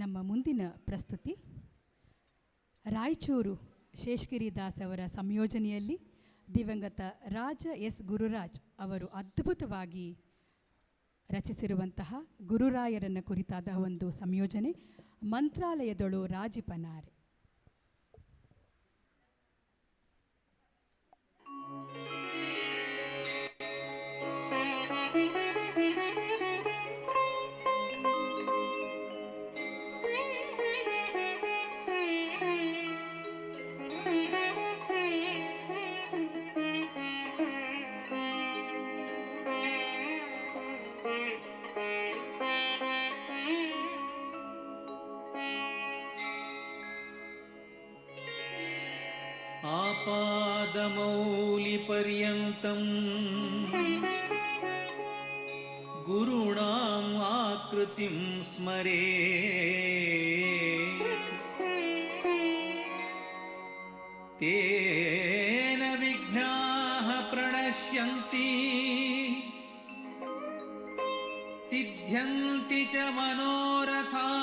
ನಮ್ಮ ಮುಂದಿನ ಪ್ರಸ್ತುತಿ. ರಾಯಚೂರು ಶೇಷಗಿರಿ ದಾಸ್ ಅವರ ಸಂಯೋಜನೆಯಲ್ಲಿ ದಿವಂಗತ ರಾಜ ಎಸ್ ಗುರುರಾಜ್ ಅವರು ಅದ್ಭುತವಾಗಿ ರಚಿಸಿರುವಂತಹ ಗುರುರಾಯರನ್ನು ಕುರಿತಾದ ಒಂದು ಸಂಯೋಜನೆ, ಮಂತ್ರಾಲಯದೊಳು ರಾಜಿಪನಾರೆ आपादमौलिपर्यन्तम् गुरूणाम् आकृतिं स्मरे। तेन विघ्नाः प्रणश्यन्ति सिद्ध्यन्ति च मनोरथाः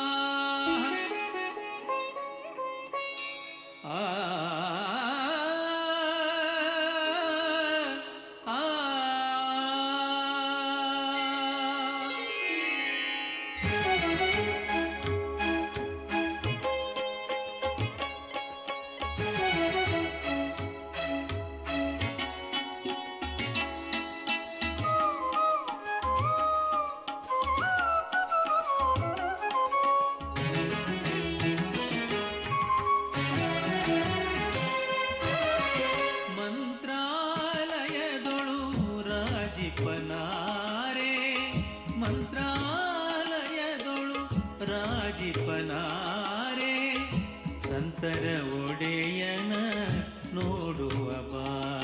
ರಾಜಿಪನಾರೆ ಸಂತರ ಒಡೆಯನ ನೋಡುವ ಬಾರೆ.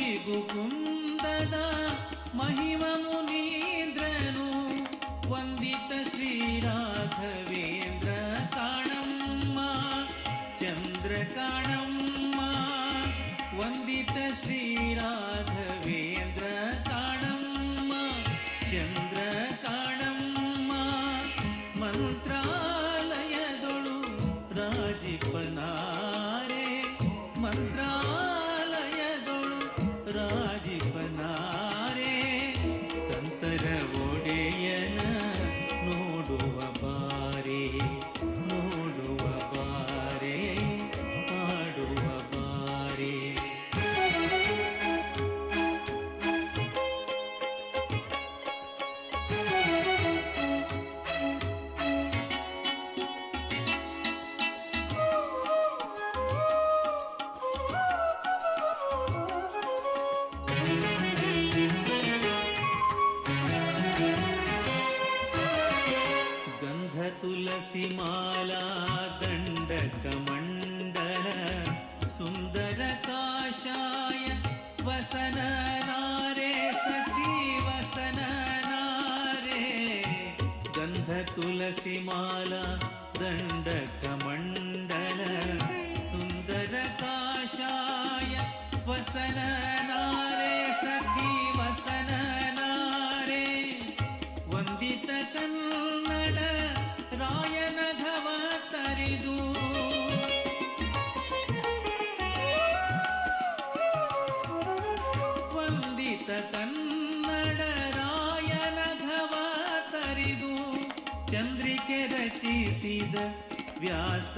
ಎಂದಿಗೂ ಕುಂದದ ಮಹಿಮ ಮುನೀಂದ್ರನು ವಂದಿತ ಶ್ರೀರಾಘವೇಂದ್ರ ಕಾಣಮ್ಮ ಚಂದ್ರ ಕಾಣಮ್ಮ ವಂದಿತ ಶ್ರೀರಾಘವೇಂದ್ರ ಕಾಣಮ್ಮ ಚಂದ್ರ తులసి మాల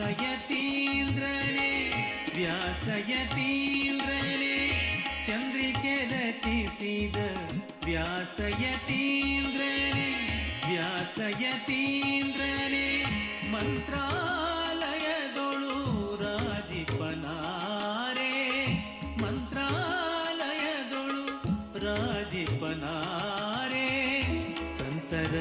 ವ್ಯಾಸಯತೀಂದ್ರನೇ ವ್ಯಾಸಯತೀಂದ್ರನೇ ಚಂದ್ರಿಕೆ ರಚಿಸಿದ ವ್ಯಾಸಯತೀಂದ್ರನೇ ವ್ಯಾಸಯತೀಂದ್ರನೇ ಮಂತ್ರಾಲಯದೊಳು ರಾಜಿಪನಾರೆ ಮಂತ್ರಾಲಯದೊಳು ರಾಜಿಪನಾರೆ ಸಂತರ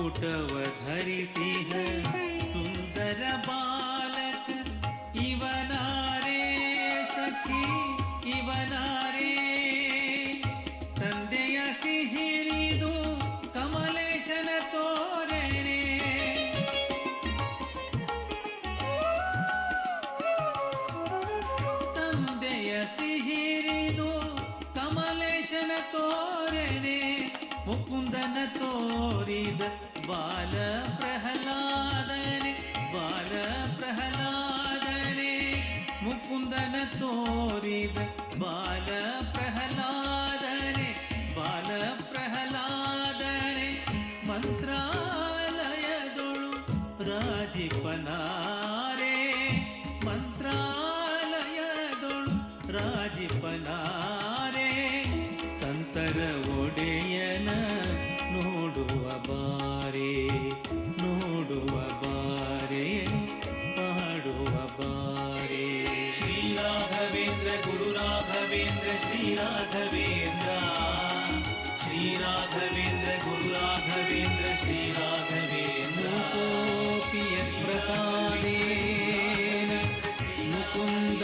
कुटव धरिसिह सुन्दर बा ராகவேந்திர ஸ்ரீராகவேந்திரா. ஸ்ரீராகவேந்திர குருராகவேந்திர ஸ்ரீராகவேந்திரோபிய பிரசாதே முகுந்த